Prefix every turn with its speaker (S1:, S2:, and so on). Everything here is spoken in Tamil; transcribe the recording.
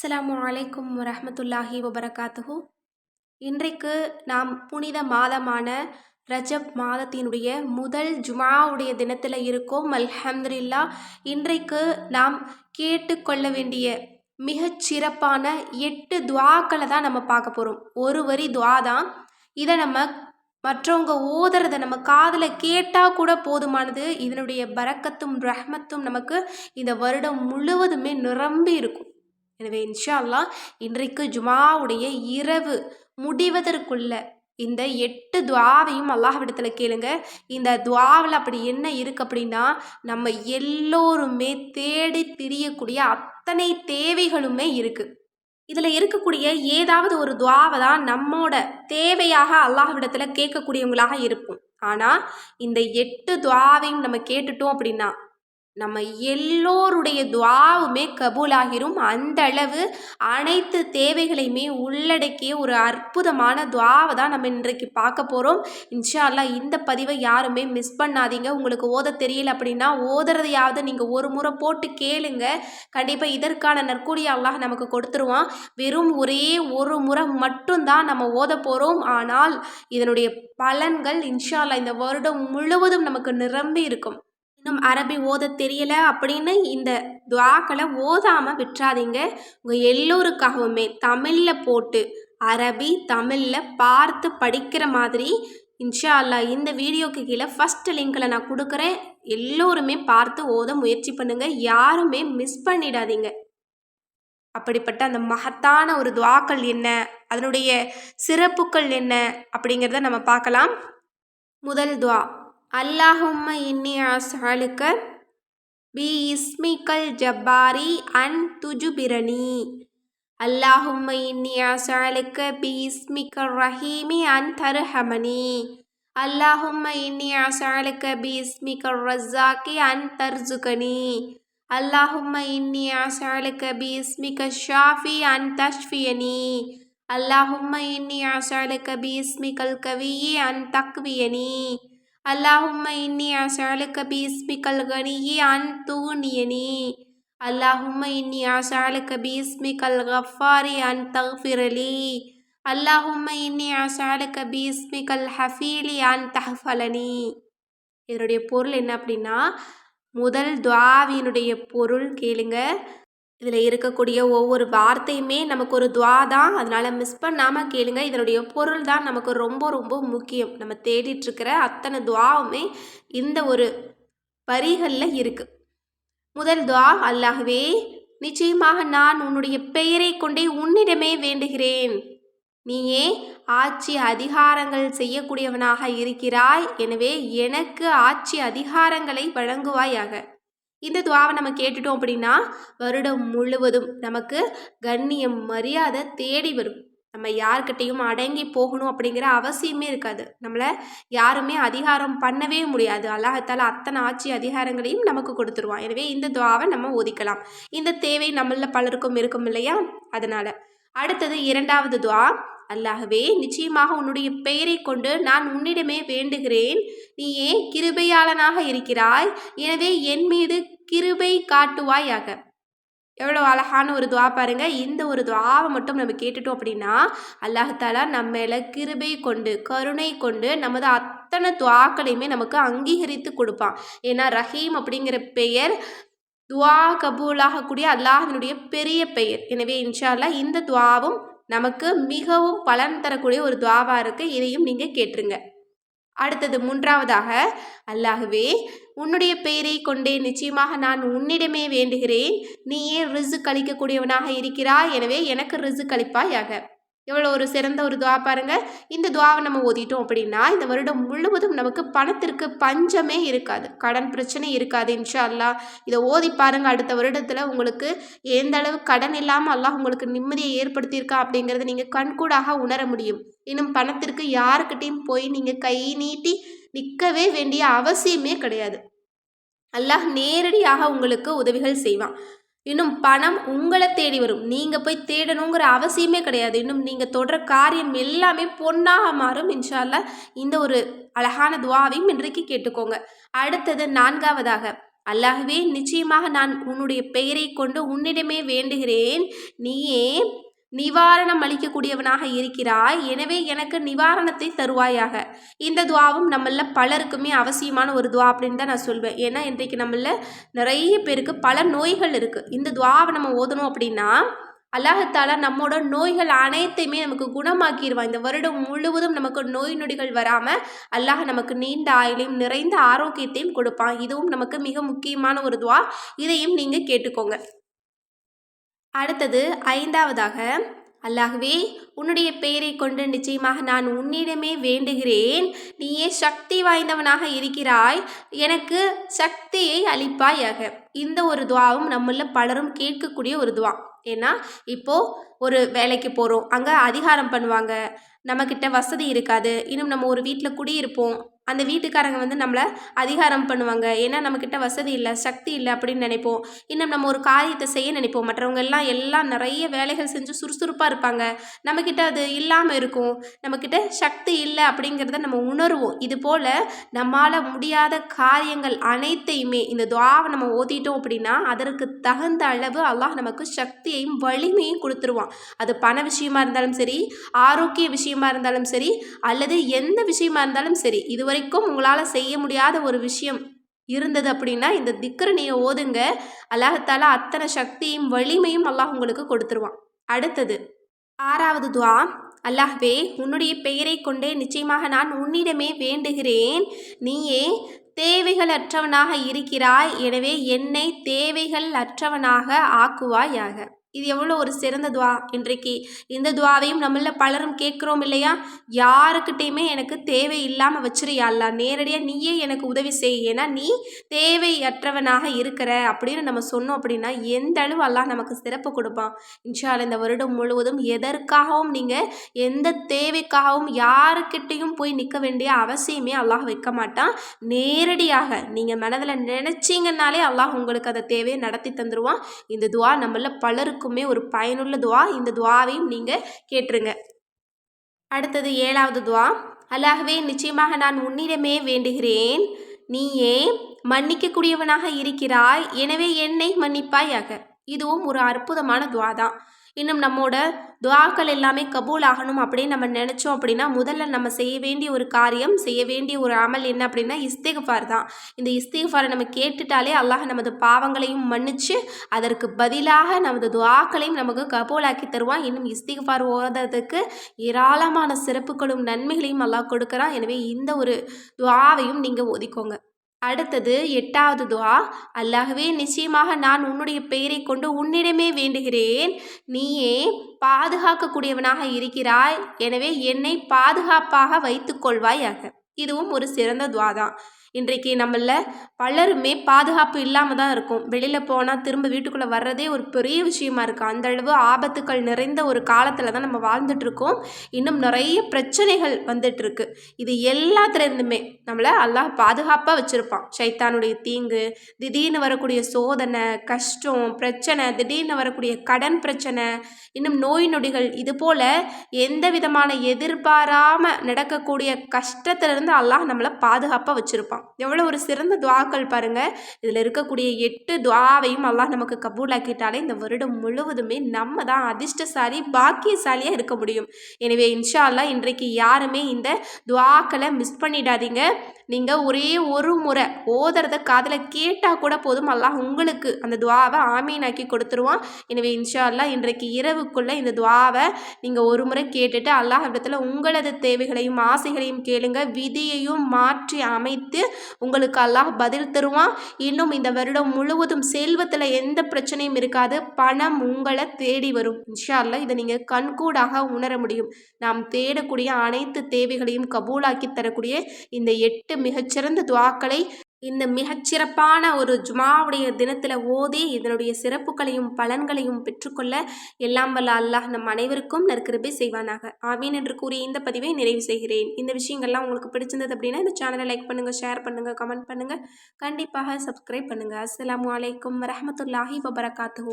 S1: அஸ்ஸலாமு அலைக்கும் வரமத்துல்லாஹி வபரகாத்துஹு. இன்றைக்கு நாம் புனித மாதமான ரஜப் மாதத்தினுடைய முதல் ஜுமாவுடைய தினத்தில் இருக்கோம். அல்ஹம்துல்லா இன்றைக்கு நாம் கேட்டுக்கொள்ள வேண்டிய மிகச் சிறப்பான எட்டு துவாக்களை தான் நம்ம பார்க்க போகிறோம் ஒரு வரி துவா தான். இதை நம்ம மற்றவங்க ஓதுறத நம்ம காதில் கேட்டால் கூட போதுமானது. இதனுடைய பரக்கத்தும் ரஹ்மத்தும் நமக்கு இந்த வருடம் முழுவதுமே நிரம்பி இருக்கும். எனவே இன்ஷா அல்லா இன்றைக்கு ஜுமாவுடைய இரவு முடிவதற்குள்ள இந்த எட்டு துவாவையும் அல்லாஹ்விடத்தில் கேளுங்க. இந்த துவாவில் அப்படி என்ன இருக்குது அப்படின்னா நம்ம எல்லோருமே தேடி திரியக்கூடிய அத்தனை தேவைகளுமே இருக்குது இதில் இருக்கக்கூடிய ஏதாவது ஒரு துவாவை தான் நம்மோட தேவையாக அல்லாஹ்விடத்தில் கேட்கக்கூடியவங்களாக இருப்போம். ஆனால் இந்த எட்டு துவாவையும் நம்ம கேட்டுட்டோம் அப்படின்னா நம்ம எல்லோருடைய துவாவுமே கபூலாகிரும். அந்த அளவு அனைத்து தேவைகளையுமே உள்ளடக்கிய ஒரு அற்புதமான துவாவை தான் நம்ம இன்றைக்கு பார்க்க போகிறோம் இன்ஷா இந்த பதிவை யாருமே மிஸ் பண்ணாதீங்க. உங்களுக்கு ஓத தெரியல அப்படின்னா ஓதுறதையாவது நீங்கள் ஒரு முறை போட்டு கேளுங்க. கண்டிப்பாக இதற்கான நற்கூலி அல்லாஹ் நமக்கு கொடுத்துருவான். வெறும் ஒரே ஒரு முறை மட்டும்தான் நம்ம ஓத போகிறோம் ஆனால் இதனுடைய பலன்கள் இன்ஷா இந்த வருடம் முழுவதும் நமக்கு நிரம்பி இருக்கும். இன்னும் அரபி ஓத தெரியல அப்படின்னு இந்த துவாக்களை ஓதாமல் விட்டுறாதீங்க. உங்கள் எல்லோருக்காகவுமே தமிழில் போட்டு அரபி தமிழில் பார்த்து படிக்கிற மாதிரி இன்ஷா அல்லாஹ் இந்த வீடியோக்கு கீழே ஃபஸ்ட்டு லிங்கில் நான் கொடுக்குறேன். எல்லோருமே பார்த்து ஓத முயற்சி பண்ணுங்கள் யாருமே மிஸ் பண்ணிடாதீங்க. அப்படிப்பட்ட அந்த மகத்தான ஒரு துவாக்கள் என்ன? அதனுடைய சிறப்புகள் என்ன? அப்படிங்கிறத நம்ம பார்க்கலாம். முதல் துவா. அல்லாஹும்ம இன்னி அஸ்அலுக்க பி இஸ்மிக்கல் ஜப்பாரி அன் துஜுபிரணி. அல்லாஹும்ம இன்னி அஸ்அலுக்க பி இஸ்மிக்கல் ரஹீமி அன் தருஹமனி. அல்லாஹும்ம இன்னி அஸ்அலுக்க பி இஸ்மிக்கல் ரஸாக்கி அன் தர்சுகனி அல்லாஹும்ம இன்னி அஸ்அலுக்க பி இஸ்மிக்க ஷாஃபி அன் தஷ்ஃபியனி. அல்லாஹும்ம இன்னி அஸ்அலுக்க பி இஸ்மிக்கல் கவியி அல்லாஹும் இன்னி அசாலுக்க பீஸ்மிக்கல் கனியி அன் தூனியனி அல்லாஹும் இன்னி அசாலுக்க பீஸ்மிக்கல் கஃபாரி அன் தஃபிரலி. அல்லாஹும் இன்னி அசாலுக்க பீஸ்மிக்கல் ஹஃபீலி அன் தஹ்ஃபலனி. இதனுடைய பொருள் என்ன அப்படின்னா முதல் துவாவினுடைய பொருள் கேளுங்க. இதில் இருக்கக்கூடிய ஒவ்வொரு வார்த்தையுமே நமக்கு ஒரு துவா தான். அதனால் மிஸ் பண்ணாமல் கேளுங்க. இதனுடைய பொருள் தான் நமக்கு ரொம்ப ரொம்ப முக்கியம். நம்ம தேடிட்டுருக்கிற அத்தனை துவாவுமே இந்த ஒரு வரிகளில் இருக்குது முதல் துவா அல்லாகவே நிச்சயமாக நான் உன்னுடைய பெயரை கொண்டே உன்னிடமே வேண்டுகிறேன். நீயே ஆட்சி அதிகாரங்கள் செய்யக்கூடியவனாக இருக்கிறாய். எனவே எனக்கு ஆட்சி அதிகாரங்களை வழங்குவாயாக. இந்த துவாவை நம்ம கேட்டுட்டோம் அப்படின்னா வருடம் முழுவதும் நமக்கு கண்ணியம் மரியாதை தேடி வரும். நம்ம யார்கிட்டையும் அடங்கி போகணும் அப்படிங்கிற அவசியமே இருக்காது. நம்மளை யாருமே அதிகாரம் பண்ணவே முடியாது. அல்லாஹத்தால் அத்தனை ஆட்சி அதிகாரங்களையும் நமக்கு கொடுத்துருவான் எனவே இந்த துவாவை நம்ம ஒதுக்கலாம். இந்த தேவை நம்மள பலருக்கும் இருக்கும் இல்லையா? அதனால். அடுத்தது இரண்டாவது துவா அல்லாகவே நிச்சயமாக உன்னுடைய பெயரை கொண்டு நான் உன்னிடமே வேண்டுகிறேன். நீயே கிருபையாளனாக இருக்கிறாய்? எனவே என் மீது கிருபை காட்டுவாயாக. எவ்வளோ அழகான ஒரு துவா பாருங்க. இந்த ஒரு துவாவை மட்டும் நம்ம கேட்டுட்டோம் அப்படின்னா அல்லாஹாலா நம்ம மேலே கிருபை கொண்டு கருணை கொண்டு நமது அத்தனை துவாக்களையுமே நமக்கு அங்கீகரித்து கொடுப்பான். ஏன்னா ரஹீம் அப்படிங்கிற பெயர் துவா கபூலாகக்கூடிய அல்லாஹினுடைய பெரிய பெயர். எனவே இன்ஷால்லா இந்த துவாவும் நமக்கு மிகவும் பலன் தரக்கூடிய ஒரு துவாவாக இருக்குது இதையும் நீங்கள் கேட்டுருங்க. அடுத்தது மூன்றாவதாக அல்லாகவே உன்னுடைய பெயரை கொண்டே நிச்சயமாக நான் உன்னிடமே வேண்டுகிறேன். நீயே ரிசு கழிக்கக்கூடியவனாக இருக்கிறாய். எனவே எனக்கு ரிசு கழிப்பாயாக எவ்வளோ ஒரு சிறந்த ஒரு துவா பாருங்கள் இந்த துவாவை நம்ம ஓதிட்டோம் அப்படின்னா இந்த வருடம் முழுவதும் நமக்கு பணத்திற்கு பஞ்சமே இருக்காது. கடன் பிரச்சனை இருக்காது இன்ஷா அல்லா இதை ஓதி பாருங்கள் அடுத்த வருடத்தில் உங்களுக்கு எந்த அளவு கடன் இல்லாமல் அல்லாஹ் உங்களுக்கு நிம்மதியை ஏற்படுத்தியிருக்கா அப்படிங்கிறத நீங்கள் கண்கூடாக உணர முடியும். இன்னும் பணத்திற்கு யாருக்கிட்டையும் போய் நீங்கள் கை நீட்டி நிற்கவே வேண்டிய அவசியமே கிடையாது. அல்லாஹ் நேரடியாக உங்களுக்கு உதவிகள் செய்வான். இன்னும் பணம் உங்களை தேடி வரும். நீங்கள் போய் தேடணுங்கிற அவசியமே கிடையாது. இன்னும் நீங்கள் தொடுற காரியம் எல்லாமே பொன்னாக மாறும் இன்ஷால்லா இந்த ஒரு அழகான துவாவையும் இன்றைக்கு கேட்டுக்கோங்க. அடுத்தது நான்காவதாக அல்லாகவே நிச்சயமாக நான் உன்னுடைய பெயரை கொண்டு உன்னிடமே வேண்டுகிறேன். நீயே நிவாரணம் அளிக்கக்கூடியவனாக இருக்கிறாய். எனவே எனக்கு நிவாரணத்தை தருவாயாக. இந்த துவாவும் நம்மள பலருக்குமே அவசியமான ஒரு துவா அப்படின்னு தான் நான் சொல்வேன். ஏன்னா இன்றைக்கு நம்மள நிறைய பேருக்கு பல நோய்கள் இருக்குது இந்த துவாவை நம்ம ஓதணும் அப்படின்னா அல்லாஹத்தால நம்மோட நோய்கள் அனைத்தையுமே நமக்கு குணமாக்கிடுவான் இந்த வருடம் முழுவதும் நமக்கு நோய் நொடிகள் வராமல் அல்லாஹ் நமக்கு நீண்ட ஆயுளையும் நிறைந்த ஆரோக்கியத்தையும் கொடுப்பான். இதுவும் நமக்கு மிக முக்கியமான ஒரு துவா. இதையும் நீங்கள் கேட்டுக்கோங்க. அடுத்தது ஐந்தாவதாக அல்லாகவே உன்னுடைய பெயரை கொண்டு நிச்சயமாக நான் உன்னிடமே வேண்டுகிறேன். நீயே சக்தி வாய்ந்தவனாக இருக்கிறாய். எனக்கு சக்தியை அளிப்பாயாக. இந்த ஒரு துவாவும் நம்மள பலரும் கேட்கக்கூடிய ஒரு துவா. ஏன்னா இப்போது ஒரு வேலைக்கு போகிறோம் அங்கே அதிகாரம் பண்ணுவாங்க. நம்மக்கிட்ட வசதி இருக்காது. இன்னும் நம்ம ஒரு வீட்டில் குடியிருப்போம். அந்த வீட்டுக்காரங்க வந்து நம்மளை அதிகாரம் பண்ணுவாங்க. ஏன்னா நம்மக்கிட்ட வசதி இல்லை சக்தி இல்லை அப்படின்னு நினைப்போம். இன்னும் நம்ம ஒரு காரியத்தை செய்ய நினைப்போம். மற்றவங்க எல்லாம் எல்லாம் நிறைய வேலைகள் செஞ்சு சுறுசுறுப்பாக இருப்பாங்க. நம்மக்கிட்ட அது இல்லாமல் இருக்கும். நம்மக்கிட்ட சக்தி இல்லை அப்படிங்கிறத நம்ம உணர்வோம். இது போல் நம்மளால் முடியாத காரியங்கள் அனைத்தையுமே இந்த துவாவை நம்ம ஓதிட்டோம் அப்படின்னா அதற்கு தகுந்த அளவு அல்லாஹ் நமக்கு சக்தியையும் வலிமையும் கொடுத்துருவான். அது பண விஷயமா இருந்தாலும் சரி ஆரோக்கிய விஷயமா இருந்தாலும் சரி அல்லது எந்த விஷயமா இருந்தாலும் சரி இதுவரை வரைக்கும் உங்களால் செய்ய முடியாத ஒரு விஷயம் இருந்தது அப்படின்னா இந்த திக்ரணியை ஓதுங்க. அல்லாஹத்தால அத்தனை சக்தியும் வலிமையும் அல்லாஹ் உங்களுக்கு கொடுத்துருவான். அடுத்தது ஆறாவது துவா. அல்லாஹ்வே உன்னுடைய பெயரை கொண்டே நிச்சயமாக நான் உன்னிடமே வேண்டுகிறேன். நீயே தேவைகள் அற்றவனாக இருக்கிறாய். எனவே என்னை தேவைகள் அற்றவனாக ஆக்குவாயாக. இது எவ்வளோ ஒரு சிறந்த துவா இன்றைக்கு. இந்த துவாவையும் நம்மள பலரும் கேட்குறோம் இல்லையா? யாருக்கிட்டேயுமே எனக்கு தேவை இல்லாமல் வச்சிருயாள்லா நேரடியாக நீயே எனக்கு உதவி செய். ஏன்னா நீ தேவையற்றவனாக இருக்கிற அப்படின்னு நம்ம சொன்னோம் அப்படின்னா எந்த அளவு அல்லாஹ் நமக்கு சிறப்பு கொடுப்பான். இன்ஷால் இந்த வருடம் முழுவதும் எதற்காகவும் நீங்கள் எந்த தேவைக்காகவும் யாருக்கிட்டேயும் போய் நிற்க வேண்டிய அவசியமே அல்லாஹ் வைக்க மாட்டான். நேரடியாக நீங்கள் மனதில் நினச்சிங்கன்னாலே அல்லாஹ் உங்களுக்கு அதை தேவையை நடத்தி தந்துடுவான் இந்த துவா நம்மள பலருக்கு எல்லாருக்குமே ஒரு பயனுள்ள துவா. இந்த துவாவையும் நீங்கள் கேட்டுருங்க. அடுத்தது ஏழாவது துவா. அல்லாகவே நிச்சயமாக நான் உன்னிடமே வேண்டுகிறேன். நீயே மன்னிக்கக்கூடியவனாக இருக்கிறாய். எனவே என்னை மன்னிப்பாயாக. இதுவும் ஒரு அற்புதமான துவா தான் இன்னும் நம்மோட துவாக்கள் எல்லாமே கபூல் ஆகணும் அப்படின்னு நம்ம நினச்சோம் அப்படின்னா முதல்ல நம்ம செய்ய வேண்டிய ஒரு காரியம் செய்ய வேண்டிய ஒரு அமல் என்ன அப்படின்னா இஸ்திகுஃபார் தான். இந்த இஸ்திகுஃபாரை நம்ம கேட்டுட்டாலே அல்லாஹ் நமது பாவங்களையும் மன்னிச்சு அதற்கு பதிலாக நமது துவாக்களையும் நமக்கு கபூலாக்கி தருவான். இன்னும் இஸ்திகுஃபார் ஓதுறதுக்கு ஏராளமான சிறப்புகளும் நன்மைகளையும் அல்லாஹ் கொடுக்குறான். எனவே இந்த ஒரு துவாவையும் நீங்கள் ஒதுக்கோங்க அடுத்தது எட்டாவது துவா. அல்லாகவே நிச்சயமாக நான் உன்னுடைய பெயரை கொண்டு உன்னிடமே வேண்டுகிறேன். நீயே பாதுகாக்கக்கூடியவனாக இருக்கிறாய். எனவே என்னை பாதுகாப்பாக வைத்துக்கொள்வாயாக. இதுவும் ஒரு சிறந்த துவா தான் இன்றைக்கு நம்மள பலருமே பாதுகாப்பு இல்லாமல் தான் இருக்கும். வெளியில் போனால் திரும்ப வீட்டுக்குள்ளே வர்றதே ஒரு பெரிய விஷயமா இருக்குது அந்தளவு ஆபத்துக்கள் நிறைந்த ஒரு காலத்தில் தான் நம்ம வாழ்ந்துட்டுருக்கோம் இன்னும் நிறைய பிரச்சனைகள் வந்துட்டுருக்கு இது எல்லாத்துலேருந்துமே நம்மளை அல்லாஹ் பாதுகாப்பாக வச்சுருப்பான். சைத்தானுடைய தீங்கு திடீர்னு வரக்கூடிய சோதனை கஷ்டம் பிரச்சனை திடீர்னு வரக்கூடிய கடன் பிரச்சனை இன்னும் நோய் நொடிகள் இது போல் எந்த விதமான எதிர்பாராமல் நடக்கக்கூடிய கஷ்டத்திலிருந்து அல்லாஹ் நம்மளை பாதுகாப்பாக வச்சுருப்பான். எவ்வளோ ஒரு சிறந்த துவாக்கள் பாருங்கள் இதில் இருக்கக்கூடிய எட்டு துவாவையும் அல்லாஹ் நமக்கு கபூலாக்கிட்டாலே இந்த வருடம் முழுவதுமே நம்ம தான் அதிர்ஷ்டசாலி பாக்கியசாலியாக இருக்க முடியும். எனவே இன்ஷா அல்லா இன்றைக்கு யாருமே இந்த துவாக்களை மிஸ் பண்ணிடாதீங்க. நீங்கள் ஒரே ஒரு முறை ஓதுறத காதில் கேட்டால் கூட போதும். அல்லாஹ் உங்களுக்கு அந்த துவாவை ஆமீனாக்கி கொடுத்துருவான். எனவே இன்ஷா அல்லா இன்றைக்கு இரவுக்குள்ளே இந்த துவாவை நீங்கள் ஒரு முறை கேட்டுட்டு அல்லாஹ் இடத்துல உங்களது தேவைகளையும் ஆசைகளையும் கேளுங்க. விதியையும் மாற்றி அமைத்து உங்களுக்கு அல்லாஹ் பதில் தருவான். இன்னும் இந்த வருடம் முழுவதும் செல்வத்தில் எந்த பிரச்சனையும் இருக்காது. பணம் உங்களை தேடி வரும். இன்ஷா அல்லா இதை நீங்கள் கண்கூடாக உணர முடியும். நாம் தேடக்கூடிய அனைத்து தேவைகளையும் கபூலாக்கி தரக்கூடிய இந்த எட்டு மிகச்சிறந்த துவாக்களை இந்த மிகச்சிறப்பான ஒரு ஜுமாவுடைய தினத்தில் ஓதி இதனுடைய சிறப்புகளையும் பலன்களையும் பெற்றுக்கொள்ள எல்லாம் வல்ல அல்லாஹ் நம் அனைவருக்கும் நற்கிருபை செய்வானாக. ஆமீன் என்று கூறி இந்த பதிவை நிறைவு செய்கிறேன். இந்த விஷயங்கள்லாம் உங்களுக்கு பிடிச்சிருந்தது அப்படின்னா இந்த சேனலை லைக் பண்ணுங்கள் ஷேர் பண்ணுங்கள் கமெண்ட் பண்ணுங்கள் கண்டிப்பாக சப்ஸ்கிரைப் பண்ணுங்கள் அஸ்லாம் வலைக்கம் வரமத்துல்லாஹி வபரகாத்து